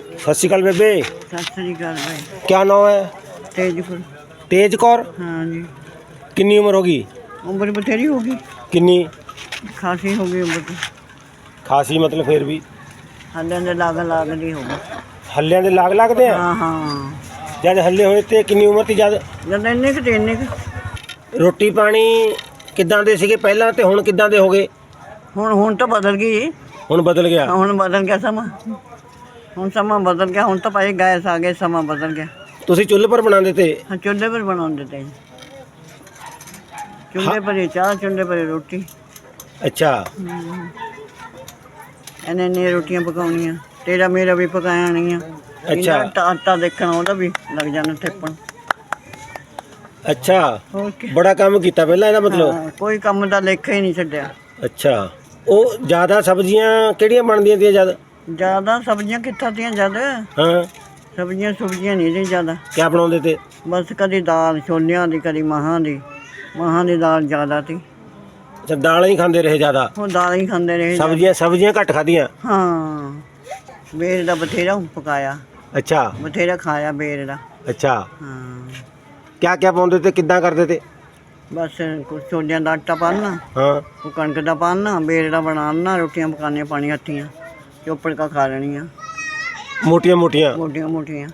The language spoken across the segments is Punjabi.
ਸਤਿ ਸ਼੍ਰੀ ਅਕਾਲ ਬੇਬੇ। ਸਤਿ ਸ੍ਰੀ ਅਕਾਲ ਭਾਈ ਕੀ ਨਾਮ ਹੈ? ਤੇਜਪੁਰ। ਤੇਜ ਕੌਰ? ਹਾਂ ਜੀ। ਕਿੰਨੀ ਉਮਰ ਹੋ ਗਈ? ਉਮਰ ਬਥੇਰੀ ਹੋ ਗਈ। ਕਿੰਨੀ? ਖਾਸੀ ਹੋ ਗਈ ਉਮਰ ਤੇ। ਖਾਸੀ ਮਤਲਬ ਫੇਰ ਵੀ। ਹਾਲਾਂ ਦੇ ਲਾਗ ਲਾਗ ਦੀ ਹੋ ਗਈ ਹੱਲਿਆਂ ਦੇ ਲਾਗ ਲੱਗਦੇ ਆ? ਹਾਂ ਹਾਂ। ਜਦ ਹੱਲੇ ਹੋਏ ਤੇ ਕਿੰਨੀ ਉਮਰ ਤੀ ਜਦ? ਜਦ ਇੰਨੇ ਕੁ ਤੇ ਇੰਨੇ ਕੁ। ਰੋਟੀ ਪਾਣੀ ਕਿੱਦਾਂ ਦੇ ਸੀਗੇ ਪਹਿਲਾਂ ਤੇ ਹੁਣ ਕਿੱਦਾਂ ਦੇ ਹੋ ਗਏ? ਹੁਣ ਹੁਣ ਤਾਂ ਬਦਲ ਗਈ। ਹੁਣ ਬਦਲ ਗਿਆ। ਹੁਣ ਬਦਲ ਗਿਆ ਸਮਾਂ। ਹੁਣ ਸਮਾਂ ਬਦਲ ਗਿਆ ਹੁਣ ਤਾਂ ਭਾਈ ਗੈਸ ਆ ਗਏ ਸਮਾਂ ਬਦਲ ਗਿਆ। ਤੁਸੀਂ ਚੁੱਲ੍ਹੇ ਪਰ ਬਣਾਉਂਦੇ ਤੇ? ਹਾਂ ਚੁੱਲ੍ਹੇ ਪਰ ਬਣਾਉਂਦੇ ਤੇ। ਚੁੱਲ੍ਹੇ ਪਰ ਹੀ ਚਾਹ ਚੁੱਲ੍ਹੇ ਪਰ ਹੀ ਰੋਟੀ। ਅੱਛਾ। ਇਹਨੇ ਨੇ ਰੋਟੀਆਂ ਪਕਾਉਣੀਆਂ ਤੇਰਾ ਮੇਰਾ ਵੀ ਪਕਾਉਣੀਆਂ ਅੱਛਾ। ਆਟਾ ਆਟਾ ਦੇਖਣਾ ਉਹਦਾ ਵੀ ਲੱਗ ਜਾਣਾ ਠੇਪਣ ਅੱਛਾ। ਬੜਾ ਕੰਮ ਕੀਤਾ ਪਹਿਲਾਂ ਇਹਦਾ ਮਤਲਬ? ਹਾਂ, ਕੋਈ ਕੰਮ ਦਾ ਲੇਖਾ ਹੀ ਨਹੀਂ ਛੱਡਿਆ। ਅੱਛਾ। ਉਹ ਜ਼ਿਆਦਾ ਸਬਜ਼ੀਆਂ ਕਿਹੜੀਆਂ ਬਣਦੀਆਂ ਤੀਆਂ ਜਦ ਜ਼ਿਆਦਾ ਸਬਜ਼ੀਆਂ ਕਿੱਥੋਂ ਦੀਆਂ ਜਦ? ਹਾਂ। ਸਬਜ਼ੀਆਂ ਸੁਬਜ਼ੀਆਂ ਨਹੀਂ ਜੀ ਜ਼ਿਆਦਾ। ਕਿਆ ਬਣਾਉਂਦੇ ਤੇ? ਬਸ ਕਦੀ ਦਾਲ ਛੋਲਿਆਂ ਦੀ ਕਦੀ ਮਹਾਂ ਦੀ। ਮਹਾਂ ਦੀ ਦਾਲ ਜ਼ਿਆਦਾ ਤੀ। ਅੱਛਾ ਦਾਲਾਂ ਹੀ ਖਾਂਦੇ ਰਹੇ ਜ਼ਿਆਦਾ? ਉਹ ਦਾਲ ਹੀ ਖਾਂਦੇ ਰਹੇ ਸਬਜ਼ੀਆਂ ਸਬਜ਼ੀਆਂ ਘੱਟ ਖਾਧੀਆਂ? ਹਾਂ। ਬੇਰ ਦਾ ਬਥੇਰਾ ਪਕਾਇਆ। ਅੱਛਾ। ਬਥੇਰਾ ਖਾਇਆ ਬੇਰ ਦਾ। ਅੱਛਾ। ਹਾਂ। ਕਿਆ ਕਿਆ ਪਾਉਂਦੇ ਤੇ ਕਿੱਦਾਂ ਕਰਦੇ ਤੇ? ਬਸ ਕੁਛ ਛੋਲਿਆਂ ਦਾ ਆਟਾ ਪਾਣਾ ਹਾਂ। ਉਹ ਕਣਕ ਦਾ ਪਾਣਾ ਬੇਰ ਦਾ ਬਣਾਉਣਾ ਰੋਟੀਆਂ ਪਕਾਉਣੀਆਂ ਪਾਣੀ ਹੱਥੀਆਂ। ਚੋਪੜ ਕਾ ਖਾ ਲੈਣੀਆਂ? ਮੋਟੀਆਂ ਮੋਟੀਆਂ। ਮੋਟੀਆਂ ਮੋਟੀਆਂ।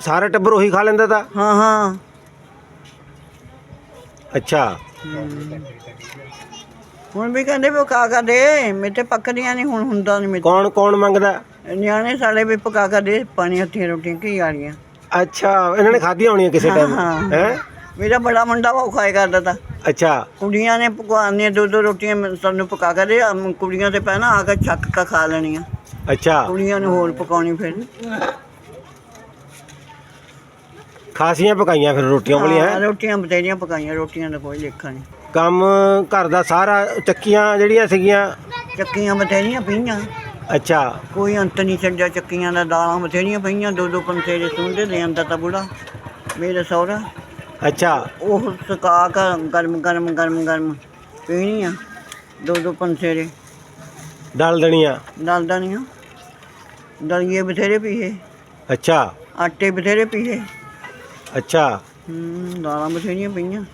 ਸਾਰਾ ਟੱਬਰ ਉਹੀ ਖਾ ਲੈਂਦਾ ਤਾਂ? ਹਾਂ ਹਾਂ। ਅੱਛਾ। ਹਮ। ਹੁਣ ਵੀ ਕਹਿੰਦੇ ਵੀ ਉਹ ਕਾ ਕਾ ਦੇ। ਮੇਰੇ ਤੇ ਪੱਕਦੀਆਂ ਨਹੀਂ ਹੁਣ ਹੁੰਦਾ ਨਹੀਂ ਮੇਰੇ ਕੌਣ ਕੌਣ ਮੰਗਦਾ? ਤੇ। ਨਿਆਣੇ ਸਾਡੇ ਵੀ ਪਕਾ ਕਾ ਦੇ ਪਾਣੀ ਹੱਥੀਆਂ ਰੋਟੀਆਂ ਕੀ ਆ ਰਹੀਆਂ ਅੱਛਾ ਇਹਨਾਂ ਨੇ ਖਾਧੀਆਂ ਹੋਣੀਆਂ ਕਿਸੇ ਟਾਈਮ ਹਾਂ। ਹੈ? ਮੇਰਾ ਬੜਾ ਮੁੰਡਾ ਉਹ ਖਾਏ ਕਰਦਾ ਤਾ। ਅੱਛਾ। ਕੁੜੀਆਂ ਨੇ ਪਕਵਾਨੀਆਂ ਦੋ ਦੋ ਰੋਟੀਆਂ ਮੈਂ- ਸਾਨੂੰ ਪਕਾ ਕੇ ਦੇ ਅਮ ਕੁੜੀਆਂ ਤੇ ਪਹਿਲਾਂ ਆ ਕੇ ਛੱਕ ਕਾ ਖਾ ਲੈਣੀਆਂ। ਅੱਛਾ। ਕੁੜੀਆਂ ਨੂੰ ਹੋਰ ਪਕਾਉਣੀ ਫਿਰ। ਖਾਸੀਆਂ ਪਕਾਈਆਂ ਫਿਰ ਰੋਟੀਆਂ ਵਾਲੀਆਂ ਹਾਂ, ਹੈਂ? ਰੋਟੀਆਂ ਬਤੇਰੀਆਂ ਪਕਾਈਆਂ ਰੋਟੀਆਂ ਦਾ ਕੋਈ ਲੇਖਾ ਨਹੀਂ। ਕੰਮ ਘਰ ਦਾ ਸਾਰਾ ਚੱਕੀਆਂ ਜਿਹੜੀਆਂ ਸੀਗੀਆਂ? ਚੱਕੀਆਂ ਬਤੇਰੀਆਂ ਪਈਆਂ। ਅੱਛਾ। ਕੋਈ ਅੰਤ ਨਹੀਂ ਛੱਡਿਆ ਚੱਕੀਆਂ ਦਾ ਦਾਲਾਂ ਬਥੇਰੀਆਂ ਪਈਆਂ ਦੋ ਦੋ ਪੰਸੇਰੇ ਸੁਣਦੇ ਲੈ ਆਂਦਾ ਤਾਂ ਬੁੜਾ। ਮੇਰੇ ਸਹੁਰਾ। ਅੱਛਾ। ਉਹ ਸੁਕਾ ਕੇ ਗਰਮ ਗਰਮ ਗਰਮ ਗਰਮ ਪੀਣੀਆਂ ਦੋ ਦੋ ਪੰਸੇਰੇ ਦਲ ਦਣੀਆਂ ਦਲ ਦਣੀਆਂ ਦਲੀਏ ਬਥੇਰੇ ਪੀਏ। ਅੱਛਾ। ਆਟੇ ਬਥੇਰੇ ਪੀਏ। ਅੱਛਾ। ਹੂੰ ਦਾਲਾਂ ਬਥੇਰੀਆਂ ਪਈਆਂ।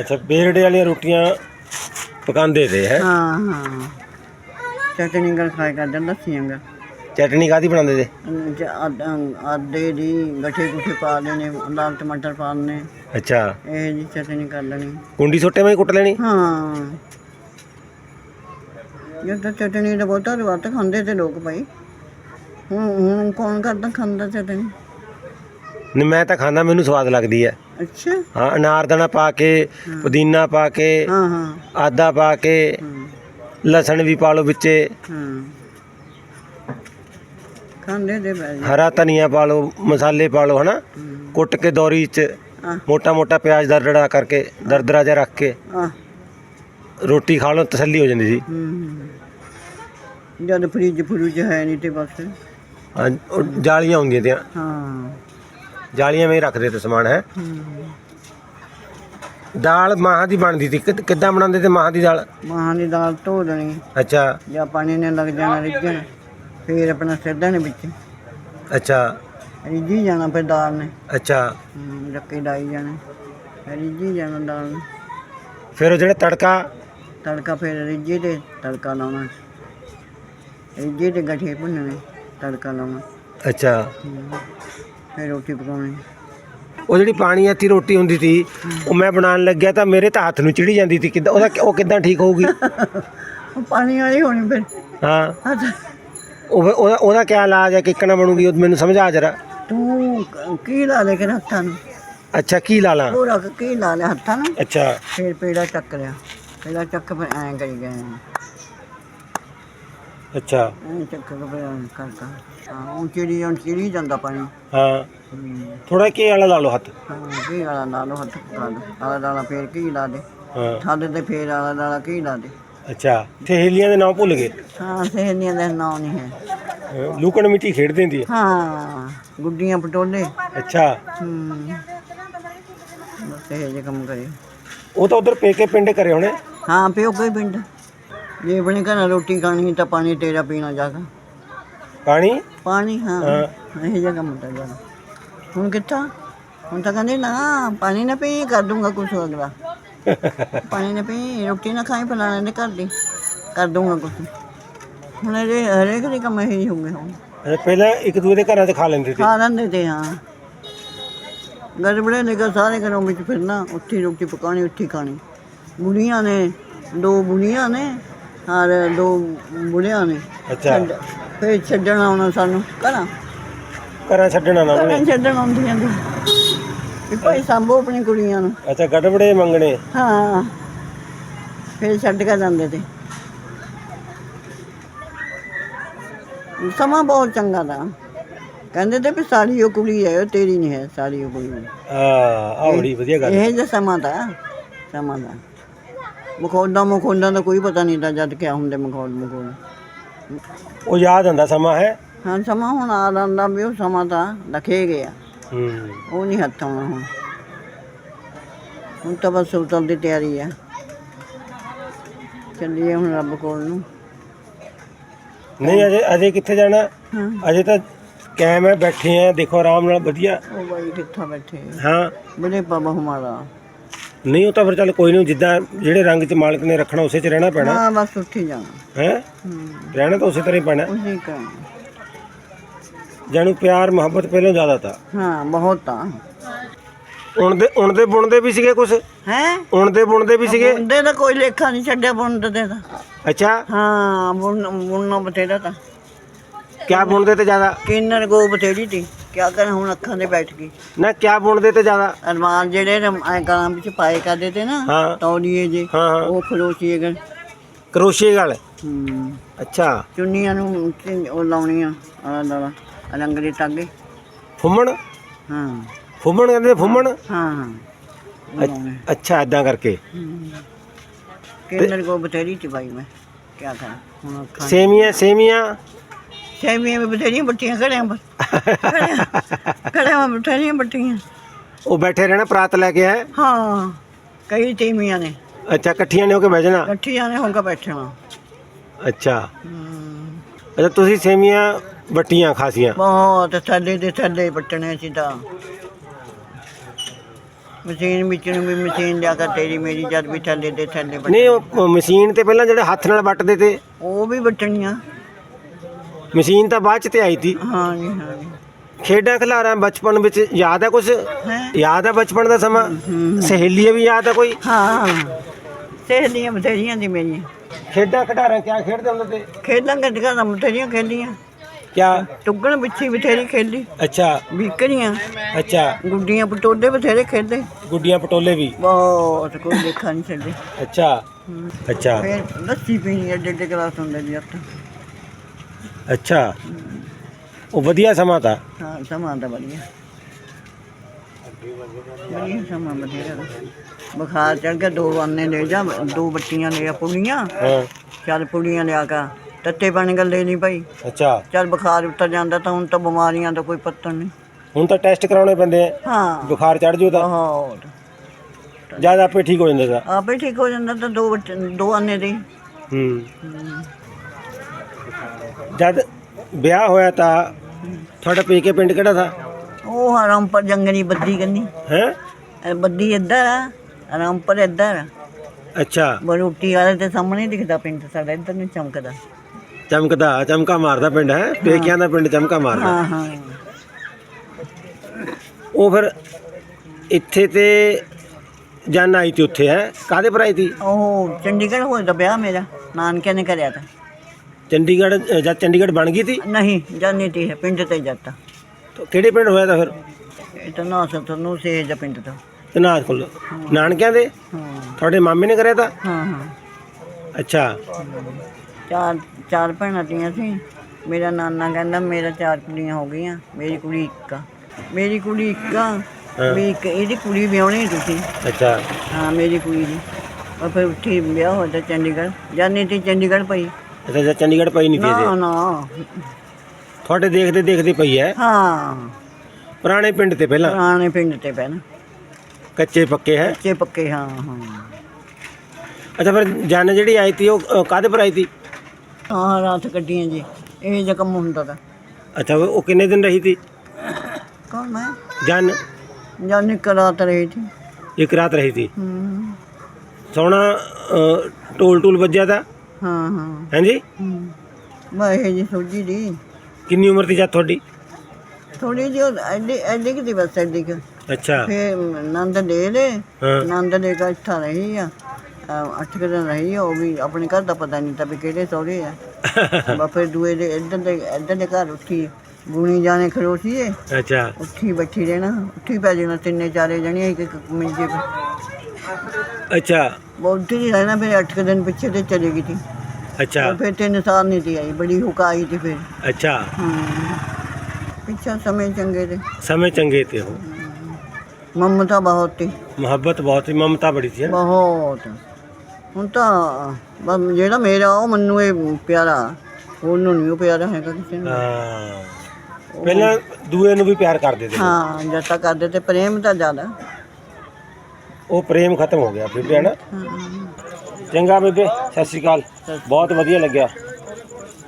ਅੱਛਾ ਬੇਰੜੇ ਵਾਲੀਆਂ ਰੋਟੀਆਂ ਪਕਾਉਂਦੇ ਤੇ ਹੈ? ਹਾਂ ਹਾਂ। ਚਟਨੀ ਗਲ ਖਾਏ ਕਰਦਾ ਲੱਸੀਆਂ ਚਟਨੀ ਕਾਦੀ ਬਣਾਉਂਦੇ ਤੇ? ਆਦ- ਦੀ ਗੱਠੇ ਗੁੱਠੇ ਪਾ ਦੇਣੇ ਲਾਲ ਟਮਾਟਰ ਪਾ ਦੇਣੇ। ਅੱਛਾ। ਇਹ ਜੀ ਚਟਨੀ ਕਰ ਲੈਣੀ। ਕੁੰਡੀ ਸੋਟੇ ਮੈਂ ਕੁੱਟ ਲੈਣੀ? ਹਾਂ। ਇਹ ਤਾਂ ਚਟਨੀ ਦਾ ਬਹੁਤਾ ਰਵਾਤ ਖਾਂਦੇ ਤੇ ਲੋਕ ਭਾਈ ਹੁਣ ਹੁਣ ਕੌਣ ਕਰਦਾ ਖਾਂਦਾ ਚਟਨੀ? ਨਹੀਂ ਮੈਂ ਤਾਂ ਖਾਂਦਾ ਮੈਨੂੰ ਸਵਾਦ ਲੱਗਦੀ ਹੈ। ਅੱਛਾ। ਹਾਂ ਅਨਾਰਦਾਨਾ ਪਾ ਕੇ ਪੁਦੀਨਾ ਪਾ ਕੇ ਹਾਂ ਹਾਂ। ਆਦਾ ਪਾ ਕੇ ਲਸਣ ਵੀ ਪਾ ਲਓ ਵਿੱਚੇ। ਹਾਂ। ਖਾਂਦੇ ਦੇ ਭਾਈ ਹਰਾ ਧਨੀਆ ਪਾ ਲਓ ਮਸਾਲੇ ਪਾ ਲਓ ਹਨਾ? ਕੁੱਟ ਕੇ ਦੌਰੀ 'ਚ ਹਾਂ। ਮੋਟਾ ਮੋਟਾ ਪਿਆਜ਼ ਦਰਦੜਾ ਕਰਕੇ ਦਰਦਰਾ ਜਿਹਾ ਰੱਖ ਕੇ ਰੋਟੀ ਖਾ ਲਓ ਤਸੱਲੀ ਹੋ ਜਾਂਦੀ ਸੀ। ਹੂੰ। ਜਦ ਫਰਿੱਜ ਫਰੂਜ ਹੈ ਨਹੀਂ ਤੇ ਬਸ। ਹਾਂ, ਉਹ ਜਾਲੀਆਂ ਹੁੰਦੀਆਂ ਤੀਆਂ। ਹਾਂ। ਜਾਲੀਆਂ ਵਿੱਚ ਰੱਖਦੇ ਤੇ ਸਮਾਨ ਹੈ? ਹੂੰ। ਦਾਲ ਮਾਹਾਂ ਦੀ ਬਣਦੀ ਸੀ। ਕਿੱਦ- ਕਿੱਦਾਂ ਬਣਾਉਂਦੇ ਤੇ ਮਾਹਾਂ ਦੀ ਦਾਲ? ਮਾਂ ਦੀ ਦਾਲ ਧੋ ਦੇਣੀ। ਅੱਛਾ। ਜਾਂ ਪਾਣੀ ਨੇ ਲੱਗ ਜਾਣਾ ਰਿੱਝਣ ਫੇਰ ਆਪਣਾ ਸਿੱਧਾ ਨੇ ਵਿੱਚ। ਅੱਛਾ। ਰਿੱਝੀ ਜਾਣਾ ਫਿਰ ਦਾਲ ਨੇ। ਅੱਛਾ। ਹੂੰ, ਰੱਕੇ ਡਾਈ ਜਾਣਾ। ਰਿੱਝੀ ਜਾਣਾ ਦਾਲ ਨੇ। ਫਿਰ ਉਹ ਜਿਹੜਾ ਤੜਕਾ। ਤੜਕਾ ਫਿਰ ਰਿੱਝੇ ਤੇ ਤੜਕਾ ਲਾਉਣਾ। ਰਿੱਝੇ ਤੇ ਗੱਠੇ ਭੁੰਨਣੇ ਤੜਕਾ ਲਾਉਣਾ। ਅੱਛਾ। ਹੂੰ। ਫਿਰ ਰੋਟੀ ਪਕਾਉਣੀ। ਉਹ ਜਿਹੜੀ ਪਾਣੀ ਆਤੀ ਰੋਟੀ ਹੁੰਦੀ ਸੀ ਉਹ ਮੈਂ ਬਣਾਉਣ ਲੱਗਿਆ ਤਾਂ ਮੇਰੇ ਤਾਂ ਹੱਥ ਨੂੰ ਚਿੜੀ ਜਾਂਦੀ ਸੀ। ਕਿੱਦਾਂ ਉਹਦਾ ਉਹ ਕਿੱਦਾਂ ਠੀਕ ਹੋਊਗੀ? ਉਹ ਪਾਣੀ ਵਾਲੀ ਹੋਣੀ ਫਿਰ। ਹਾਂ। ਹੱਥ ਉਹ ਫਿਰ ਉਹਦਾ ਉਹਦਾ ਕੀ ਇਲਾਜ ਹੈ ਕਿੱਕਣਾ ਬਣੂਗੀ ਉਹ ਮੈਨੂੰ ਸਮਝਾ ਜਰਾ। ਤੂੰ ਕ- ਕੀ ਲਾ ਲੈ ਕੇ ਹੱਥਾਂ ਨੂੰ? ਅੱਛਾ ਕੀ ਲਾ ਲਾਂ? ਪੂਰਾ ਕੀ ਲਾ ਲਿਆ ਹੱਥਾਂ ਨੂੰ? ਅੱਛਾ। ਫਿਰ ਪੇੜਾ ਚੱਕ ਲਿਆ। ਪੇੜਾ ਚੱਕ ਫਿਰ ਐਂ ਕਰੀ ਗਏ ਅੱਛਾ। ਐਂ ਚੱਕ ਕੇ ਫਿਰ ਐਂ ਕਰਤਾ। ਹਾਂ ਉਹ ਚਿੜੀ ਹੁਣ ਚਿੜੀ ਜਾਂਦਾ ਪਾਣੀ। ਹਾਂ। ਹੂੰ। ਥੋੜਾ ਕੀ ਵਾਲਾ ਲਾ ਲਓ ਹੱਥ। ਹਾਂ ਕੀ ਵਾਲਾ ਲਾ ਲਓ ਹੱਥ। ਪਕਾ ਆਲਾ ਦਾਲਾ ਫੇਰ ਕੀ ਲਾ ਦੇ? ਹਾਂ। ਥੱਦ ਤੇ ਫੇਰ ਆਲਾ ਦਾਲਾ ਕੀ ਲਾ ਦੇ? ਅੱਛਾ ਸਹੇਲੀਆਂ ਦੇ ਨਾਂ ਭੁੱਲ ਗਏ? ਹਾਂ ਸਹੇਲੀਆਂ ਦਾ ਨਾਂ ਨਹੀਂ ਹੈ। ਹਾਂ, ਲੁਕਣ ਮਿੱਟੀ ਖੇਡਦੇ ਹੁੰਦੀ ਹੈ? ਹਾਂ ਗੁੱਡੀਆਂ ਪਟੋਲੇ। ਅੱਛਾ। ਹੂੰ। ਬਸ ਇਹ ਜੇ ਕੰਮ ਕਰੇ। ਉਹ ਤਾਂ ਉਧਰ ਪੇਕੇ ਪਿੰਡ ਕਰੇ ਹੋਣੇ? ਹਾਂ ਪਿਓ ਕੋਈ ਪਿੰਡ। ਜੇ ਬਣੇ ਘਰ ਰੋਟੀ ਖਾਣੀ ਤਾਂ ਪਾਣੀ ਤੇਰਾ ਪੀਣਾ ਜਾ ਕੇ। ਪਾਣੀ? ਪਾਣੀ ਹਾਂ। ਹਾਂ। ਇਹ ਜਗ੍ਹਾ ਮੁੰਡਾ ਜਾਣਾ ਹੁਣ ਕਿੱਥਾ? ਹੁਣ ਤਾਂ ਕਹਿੰਦੇ ਨਾ ਪਾਣੀ ਨਾ ਪੀ ਕਰ ਦੂੰਗਾ ਕੁਛ ਅਗਲਾ ਪਾਣੀ ਨਾ ਪੀ ਰੋਟੀ ਨਾ ਖਾਈ ਫਲਾਣੇ ਦੇ ਘਰ ਦੀ ਕਰ ਦੂੰਗਾ ਕੁਛ। ਹੁਣ ਇਹ ਹਰੇਕ ਦੇ ਕੰਮ ਇਹੀ ਹੋ ਗਏ ਹੁਣ ਪਹਿਲਾਂ ਇੱਕ ਦੂਜੇ ਦੇ ਘਰਾਂ 'ਚ ਖਾ ਲੈਂਦੇ ਸੀ। ਖਾ ਲੈਂਦੇ ਤੇ ਹਾਂ। ਗੜਬੜੇ ਨਿਕਾ ਸਾਰੇ ਘਰੋਂ ਵਿੱਚ ਫਿਰਨਾ ਉੱਥੇ ਹੀ ਰੋਟੀ ਪਕਾਣੀ ਉੱਥੇ ਹੀ ਖਾਣੀ। ਬੁੜੀਆਂ ਨੇ ਦੋ ਬੁੜੀਆਂ ਨੇ ਔਰ ਦੋ ਬੁੜਿਆਂ ਨੇ। ਅੱਛਾ। ਛੱਡ- ਫਿਰ ਛੱਡਣ ਆਉਣਾ ਸਾਨੂੰ ਘਰਾਂ। ਘਰਾਂ ਛੱਡਣਾ ਨਾ ਉਹਨੇ। ਘਰਾਂ ਛੱਡਣ ਆਉਂਦੀਆਂ ਨੇ। ਵੀ ਭਾਈ ਸੰਭੋ ਆਪਣੀ ਕੁੜੀਆਂ ਨੂੰ। ਅੱਛਾ ਗੜਬੜੇ ਮੰਗਣੇ। ਹਾਂ। ਫਿਰ ਛੱਡ ਕੇ ਜਾਂਦੇ ਤੇ। ਸਮਾਂ ਬਹੁਤ ਚੰਗਾ ਦਾ। ਕਹਿੰਦੇ ਤੇ ਵੀ ਸਾਰੀ ਉਹ ਕੁੜੀ ਹੈ ਉਹ ਤੇਰੀ ਨਹੀਂ ਹੈ ਸਾਰੀ ਉਹ ਕੁੜੀ। ਹਾਂ ਆ ਬੜੀ ਵਧੀਆ ਗੱਲ ਇਹ ਜਿਹਾ ਸਮਾਂ ਦਾ ਸਮਾਂ ਦਾ। ਮਖੌਲਾਂ ਮਖੌਲਾਂ ਦਾ ਕੋਈ ਪਤਾ ਨਹੀਂ ਦਾ ਜਦ ਕਿਆ ਹੁੰਦੇ ਮਖੌਲ ਮਖੌਲ। ਉਹ ਯਾਦ ਹੁੰਦਾ ਸਮਾਂ ਹੈ? ਹਾਂ ਸਮਾਂ ਹੁਣ ਆ ਜਾਂਦਾ ਵੀ ਉਹ ਸਮਾਂ ਤਾਂ ਲਖੇ ਗਿਆ ਹੂੰ। ਉਹ ਨਹੀਂ ਹੱਥ ਆਉਣਾ ਹੁਣ। ਹੁਣ ਤਾਂ ਬਸ ਉਤਲ ਦੀ ਤਿਆਰੀ ਆ। ਚੱਲੀਏ ਹੁਣ ਰੱਬ ਕੋਲ ਨੂੰ। ਨਹੀਂ ਅਜੇ ਅਜੇ ਕਿੱਥੇ ਜਾਣਾ? ਹਾਂ। ਅਜੇ ਤਾਂ ਕਾਇਮ ਹੈ ਬੈਠੇ ਆ ਦੇਖੋ ਆਰਾਮ ਨਾਲ ਵਧੀਆ। ਉਹ ਬਾਈ ਕਿੱਥਾ ਬੈਠੇ ਹਾਂ। ਬੜੇ ਬਾਬਾ ਹਮਾਰਾ। ਨਹੀਂ ਉਹ ਤਾਂ ਫਿਰ ਚੱਲ ਕੋਈ ਨਹੀਂ ਜਿੱਦਾਂ ਜਿਹੜੇ ਰੰਗ 'ਚ ਮਾਲਕ ਨੇ ਰੱਖਣਾ ਉਸੇ 'ਚ ਰਹਿਣਾ ਪੈਣਾ। ਹਾਂ ਬਸ ਉੱਠੀ ਜਾਣਾ। ਹੈ? ਹੂੰ। ਰਹਿਣਾ ਤਾਂ ਉਸੇ ਤਰ੍ਹਾਂ ਹੀ ਪੈਣਾ। ਉਸੇ ਕਰਨਾ। ਜਾਨੂੰ ਪਿਆਰ ਮੁਹੱਬਤ ਪਹਿਲਾਂ ਜ਼ਿਆਦਾ ਤਾਂ। ਹਾਂ ਬਹੁਤ ਆ ਉਣਦੇ ਉਣਦੇ ਬੁਣਦੇ ਵੀ ਸੀਗੇ ਕੁਝ ਹੈ? ਉਣਦੇ ਬੁਣਦੇ ਵੀ ਸੀਗੇ? ਬੁੰਦੇ ਦਾ ਕੋਈ ਲੇਖਾ ਨਹੀਂ ਛੱਡਿਆ ਬੁੰਦ ਦੇ ਦਾ ਅੱਛਾ। ਹਾਂ ਬੁਣ ਬੁਣਨਾ ਬਥੇਰਾ ਤਾਂ। ਕਿਆ ਬੁਣਦੇ ਤੇ ਜ਼ਿਆਦਾ? ਕਿੰਨਰ ਗੋ ਬਥੇਰੀ ਤੀ। ਕਿਆ ਕਰਾਂ ਹੁਣ ਅੱਖਾਂ ਦੇ ਬੈਠ ਗਈ। ਨਾ ਕਿਆ ਬੁਣਦੇ ਤੇ ਜ਼ਿਆਦਾ? ਅਰਮਾਨ ਜਿਹੜੇ ਐ ਗਲਾਂ ਵਿੱਚ ਪਾਏ ਕਰਦੇ ਤੇ ਨਾ ਤੌਲੀਏ ਜੇ ਉਹ ਖਰੋਚੀਏ ਗਏ ਕਰੋਸ਼ੀਏ ਗਲ? ਹੂੰ। ਅੱਛਾ। ਚੁੰਨੀਆਂ ਨੂੰ ਉਹ ਲਾਉਣੀਆਂ ਆਲਾ ਦਾਲਾ। ਦੇ ਟਾਗੇ। ਫੁੰਮਣ? ਹਾਂ। ਫੁੰਮਣ ਕਹਿੰਦੇ ਫੁੰਮਣ? ਹਾਂ। ਹਾਂ। ਅੱਛਾ ਇਦਾਂ ਕਰਕੇ। ਹੂੰ। ਕਿੰਨਰ ਗੋ ਬਥੇਰੀ ਚ ਬਾਈ ਮੈਂ ਕਿਆ ਕਰਾਂ ਹੁਣ ਅੱਖਾਂ ਸੇਮੀਆਂ ਸੇਮੀਆਂ? ਸੇਵੀਆਂ ਵੀ ਬਥੇਰੀਆਂ ਬੱਟੀਆਂ ਘੜਿਆਂ ਪਰ ਘੜਿਆਂ ਬਥੇਰੀਆਂ ਬੱਟੀਆਂ ਉਹ ਬੈਠੇ ਰਹਿਣਾ ਪ੍ਰਾਤ ਲੈ ਕੇ ਆਏ? ਹਾਂ ਕਈ ਤੀਮੀਆਂ ਨੇ। ਅੱਛਾ ਇਕੱਠੀਆਂ ਨੇ ਹੋ ਕੇ ਬਹਿ ਜਾਣਾ? ਇਕੱਠੀਆਂ ਨੇ ਹੋ ਕੇ ਬੈਠਣਾ ਅੱਛਾ। ਹੂੰ। ਅੱਛਾ ਤੁਸੀਂ ਸੇਮੀਆਂ ਵੱਟੀਆਂ ਖਾਸੀਆਂ? ਬਹੁਤ ਥੱਲੇ ਦੇ ਥੱਲੇ ਪੱਟਣੇ ਸੀ ਤਾਂ। ਮਸ਼ੀਨ ਵਿੱਚ ਨੂੰ ਵੀ ਮਸ਼ੀਨ ਲਿਆ ਕਰ ਤੇਰੀ ਮੇਰੀ ਜਦ ਵੀ ਥੱਲੇ ਦੇ ਥੱਲੇ ਵੱਟ- ਨਹੀਂ ਉਹ ਮਸ਼ੀਨ ਤੇ ਪਹਿਲਾਂ ਜਿਹੜੇ ਹੱਥ ਨਾਲ ਵੱਟਦੇ ਤੇ? ਉਹ ਵੀ ਵੱਟਣੀਆਂ। ਮਸ਼ੀਨ ਤਾਂ ਬਾਅਦ ਚ ਤੇ ਆਈ ਤੀ। ਹਾਂ ਜੀ ਹਾਂ ਜੀ ਖੇਡਾਂ ਖਿਲਾਰਾਂ ਬਚਪਨ ਵਿੱਚ ਯਾਦ ਹੈ ਕੁਝ ਹੈ? ਯਾਦ ਹੈ ਬਚਪਨ ਦਾ ਸਮਾਂ? ਸਹੇਲੀਆਂ ਵੀ ਯਾਦ ਹੈ ਕੋਈ? ਹਾਂ ਸਹੇਲੀਆਂ ਬਥੇਰੀਆਂ ਦੀ ਮੇਰੀਆਂ। ਖੇਡਾਂ ਖਿਡਾਰਾਂ ਕਿਆ ਖੇਡਦੇ ਹੁੰਦੇ ਤੇ? ਖੇਡਾਂ ਗੱਡੀਆਂ ਤਾਂ ਬਥੇਰੀਆਂ ਖੇਲੀਆਂ ਕਿਆ? ਟੁੱਗਣ ਪਿੱਛੇ ਬਥੇਰੀ ਖੇਲੀ ਅੱਛਾ। ਬੀਕਰੀਆਂ। ਅੱਛਾ। ਗੁੱਡੀਆਂ ਪਟੋਲੇ ਬਥੇਰੇ ਖੇਡੇ। ਗੁੱਡੀਆਂ ਪਟੋਲੇ ਵੀ? ਬਹੁਤ ਕੋਈ ਦੇਖਾ ਨਹੀਂ ਛੱਡੇ ਅੱਛਾ। ਅੱਛਾ। ਫਿਰ ਲੱਸੀ ਪੀਣੀ ਐਡੇ ਐਡੇ ਗਲਾਸ ਹੁੰਦੇ ਜੀ ਉੱਥੇ ਅੱਛਾ। ਉਹ ਵਧੀਆ ਸਮਾਂ ਤਾਂ? ਹਾਂ ਸਮਾਂ ਤਾਂ ਵਧੀਆ। ਸਮਾਂ ਬਥੇਰਾ। ਬੁਖਾਰ ਚੜ ਗਿਆ ਦੋ ਆਨੇ ਲੈ ਜਾ ਦੋ ਬੱਟੀਆਂ ਲਿਆ ਪੁੜੀਆਂ ਹਾਂ। ਚੱਲ ਪੁੜੀਆਂ ਲਿਆ ਕਾ ਤੱਤੇ ਪਾਣੀ ਗੱਲੇ ਨਹੀਂ ਭਾਈ। ਅੱਛਾ। ਚੱਲ ਬੁਖਾਰ ਉੱਤਰ ਜਾਂਦਾ ਤਾਂ ਹੁਣ ਤਾਂ ਬਿਮਾਰੀਆਂ ਦਾ ਕੋਈ ਪਤਾ ਨਹੀਂ। ਹੁਣ ਤਾਂ ਟੈਸਟ ਕਰਾਉਣੇ ਪੈਂਦੇ ਆ। ਹਾਂ। ਬੁਖਾਰ ਚੜ ਜੂ ਤਾਂ। ਬਹੁਤ ਜਦ ਆਪੇ ਠੀਕ ਹੋ ਜਾਂਦਾ ਤਾਂ। ਆਪੇ ਠੀਕ ਹੋ ਜਾਂਦਾ ਤਾਂ ਦੋ ਦੋ ਆਨੇ ਦੇ। ਹੂੰ। ਜਦ ਵਿਆਹ ਹੋਇਆ ਤਾਂ ਤੁਹਾਡਾ ਪੇਕੇ ਪਿੰਡ ਕਿਹੜਾ ਥਾ? ਉਹ ਹਰਾਮਪਰ ਜੰਗਲੀ ਬੱਦੀ ਕੰਨੀ। ਹੈ? ਬੱਦੀ ਇੱਧਰ ਆ ਹਰਾਮਪਰ ਇੱਧਰ ਆ। ਅੱਛਾ। ਬਰੂਟੀ ਵਾਲੇ ਦੇ ਸਾਹਮਣੇ ਦਿਖਦਾ ਪਿੰਡ ਸਾਡਾ ਇੱਧਰ ਨੂੰ ਚਮਕਦਾ। ਚਮਕਦਾ ਚਮਕਾ ਮਾਰਦਾ ਪਿੰਡ ਹੈ? ਪੇਕਿਆਂ ਦਾ ਪਿੰਡ ਚਮਕਾ ਮਾਰਦਾ। ਹਾਂ ਹਾਂ। ਉਹ ਫਿਰ ਇੱਥੇ ਤੇ ਜਾਨ ਆਈ ਤੀ ਉੱਥੇ ਹੈ? ਕਾਦੇ ਪਰ ਆਈ ਤੀ? ਉਹ ਚੰਡੀਗੜ੍ਹ ਹੋਇਆ ਤਾਂ ਵਿਆਹ ਮੇਰਾ ਨਾਨਕਿਆਂ ਨੇ ਕਰਿਆ ਤਾਂ। ਚੰਡੀਗੜ੍ਹ ਜਦ ਚੰਡੀਗੜ੍ਹ ਬਣ ਗਈ ਤੀ? ਨਹੀਂ ਜਾਨੀ ਤੀ ਹੈ ਪਿੰਡ ਤੇ ਜਾਤਾ। ਤਾਂ ਕਿਹੜੇ ਪਿੰਡ ਹੋਇਆ ਤਾਂ ਫਿਰ? ਇਹ ਤਾਂ ਨਾ ਸਤ ਨੂੰ ਸੇ ਜਾ ਪਿੰਡ ਤੋਂ। ਤੇ ਨਾਲ ਕੋਲ ਨਾਨਕਿਆਂ ਦੇ? ਹਾਂ। ਤੁਹਾਡੇ ਮਾਮੇ ਨੇ ਕਰਿਆ ਤਾਂ? ਹਾਂ ਹਾਂ। ਅੱਛਾ। ਚਾਰ ਚਾਰ ਭੈਣਾਂ ਤੀਆਂ ਸੀ। ਮੇਰਾ ਨਾਨਾ ਕਹਿੰਦਾ ਮੇਰਾ ਚਾਰ ਕੁੜੀਆਂ ਹੋ ਗਈਆਂ ਮੇਰੀ ਕੁੜੀ ਇੱਕ ਆ। ਮੇਰੀ ਕੁੜੀ ਇੱਕ ਆ। ਵੀ ਇੱਕ ਇਹਦੀ ਕੁੜੀ ਵਿਆਹਣੀ ਤੁਸੀਂ। ਅੱਛਾ। ਹਾਂ ਮੇਰੀ ਕੁੜੀ ਦੀ। ਉਹ ਫਿਰ ਉੱਥੇ ਵਿਆਹ ਹੋਇਆ ਤਾਂ ਚੰਡੀਗੜ੍ਹ। ਜਾਨੀ ਤੀ ਚੰਡੀਗੜ੍ਹ ਪਈ। ਅੱਛਾ ਚੰਡੀਗੜ੍ਹ ਪਈ ਨਹੀਂ ਤੀ ਨਾ ਨਾ। ਤੁਹਾਡੇ ਦੇਖਦੇ ਦੇਖਦੇ ਪਈ ਹੈ। ਹਾਂ। ਪੁਰਾਣੇ ਪਿੰਡ ਤੇ ਪਹਿਲਾਂ। ਪੁਰਾਣੇ ਪਿੰਡ ਤੇ ਪਹਿਲਾਂ। ਕੱਚੇ ਪੱਕੇ ਹੈ। ਕੱਚੇ ਪੱਕੇ ਹਾਂ ਹਾਂ। ਅੱਛਾ ਫਿਰ ਜਨ ਜਿਹੜੀ ਆਈ ਤੀ ਉਹ ਕਾਦੇ ਪਰ ਆਈ ਤੀ? ਹਾਂ ਰਾਤ ਕੱਢੀਆਂ ਜੀ ਇਹ ਜਿਹਾ ਕੰਮ ਹੁੰਦਾ ਤਾਂ। ਅੱਛਾ ਉਹ ਕਿੰਨੇ ਦਿਨ ਰਹੀ ਤੀ? ਕੌਣ ਮੈਂ? ਜਨ। ਜਨ ਇੱਕ ਰਾਤ ਰਹੀ ਤੀ। ਇੱਕ ਰਾਤ ਰਹੀ ਤੀ। ਹੂੰ। ਸੋਣਾ ਟੋਲ ਟੂਲ ਵੱਜਿਆ ਤਾਂ? ਹਾਂ ਹਾਂ। ਹਾਂਜੀ ਮੈਂ ਇਹ ਜੀ ਸੋਝੀ ਦੀ। ਕਿੰਨੀ ਉਮਰ ਦੀ ਜਦ ਤੁਹਾਡੀ? ਥੋੜੀ ਜਿਹੀ ਐਡੀ ਐਡੀ ਕਿ ਬਸ ਐਡੀ ਕਿ। ਅੱਛਾ। ਫੇ ਨੰਦ ਦੇ ਦੇ। ਨੰਦ ਦੇ ਦਾ ਇੱਥਾ ਰਹੀ ਆ। ਅੱਠ ਕੁ ਦਿਨ ਰਹੀ ਉਹ ਵੀ ਆਪਣੇ ਘਰ ਦਾ ਪਤਾ ਨਹੀਂ ਤਾਂ ਵੀ ਕਿਹੜੇ ਸਹੁਰੇ ਆ। ਬਾ ਦੂਏ ਦੇ ਇੱਧਰ ਦੇ ਇੱਧਰ ਦੇ ਘਰ ਉੱਠੀ। ਬੂਣੀ ਜਾਣੇ ਖਲੋਸੀਏ ਅੱਛਾ। ਉੱਠੀ ਬੈਠੀ ਰਹਿਣਾ। ਉੱਠੀ ਪੈ ਜਾਣਾ ਤਿੰਨੇ ਚਾਰੇ ਜਣੀਆਂ ਇੱਕ ਇੱਕ ਮੰਜੇ ਅੱਛਾ। ਉਹ ਰਹਿਣਾ ਫਿਰ ਅੱਠ ਕੁ ਦਿਨ ਪਿੱਛੇ ਤੇ ਚਲੇ ਗਈ ਸੀ ਅੱਛਾ। ਉਹ ਫਿਰ ਤਿੰਨ ਸਾਲ ਨਹੀਂ ਸੀ ਆਈ ਬੜੀ ਹੁਕਾਈ ਤੇ ਫਿਰ। ਅੱਛਾ। ਹਮ। ਪਿੱਛਾ ਸਮੇਂ ਚੰਗੇ ਤੇ। ਸਮੇਂ ਚੰਗੇ ਤੇ ਹੋ। ਮਮਤਾ ਬਹੁਤ ਤੀ ਮੁਹੱਬਤ ਬਹੁਤ ਸੀ ਮਮਤਾ ਬੜੀ ਸੀ ਹੈਂ? ਬਹੁਤ। ਹੁਣ ਤਾਂ ਬਸ ਜਿਹੜਾ ਮੇਰਾ ਉਹ ਮੈਨੂੰ ਇਹ ਪਿਆਰਾ। ਉਹਨੂੰ ਨਹੀਂ ਉਹ ਪਿਆਰਾ ਹੈਗਾ ਕਿਸੇ ਨੂੰ। ਹਾਂ। ਪਹਿਲਾਂ ਦੂਏ ਨੂੰ ਵੀ ਪਿਆਰ ਕਰਦੇ ਤੇ। ਹਾਂ ਜੱਟਾ ਕਰਦੇ ਤੇ ਪ੍ਰੇਮ ਤਾਂ ਜ਼ਿਆਦਾ। ਉਹ ਪ੍ਰੇਮ ਖਤਮ ਹੋ ਗਿਆ ਬੀਬੇ ਹਨਾ? ਚੰਗਾ ਬੇਬੇ ਸਤਿ ਸ਼੍ਰੀ ਅਕਾਲ। ਬਹੁਤ ਵਧੀਆ ਲੱਗਿਆ।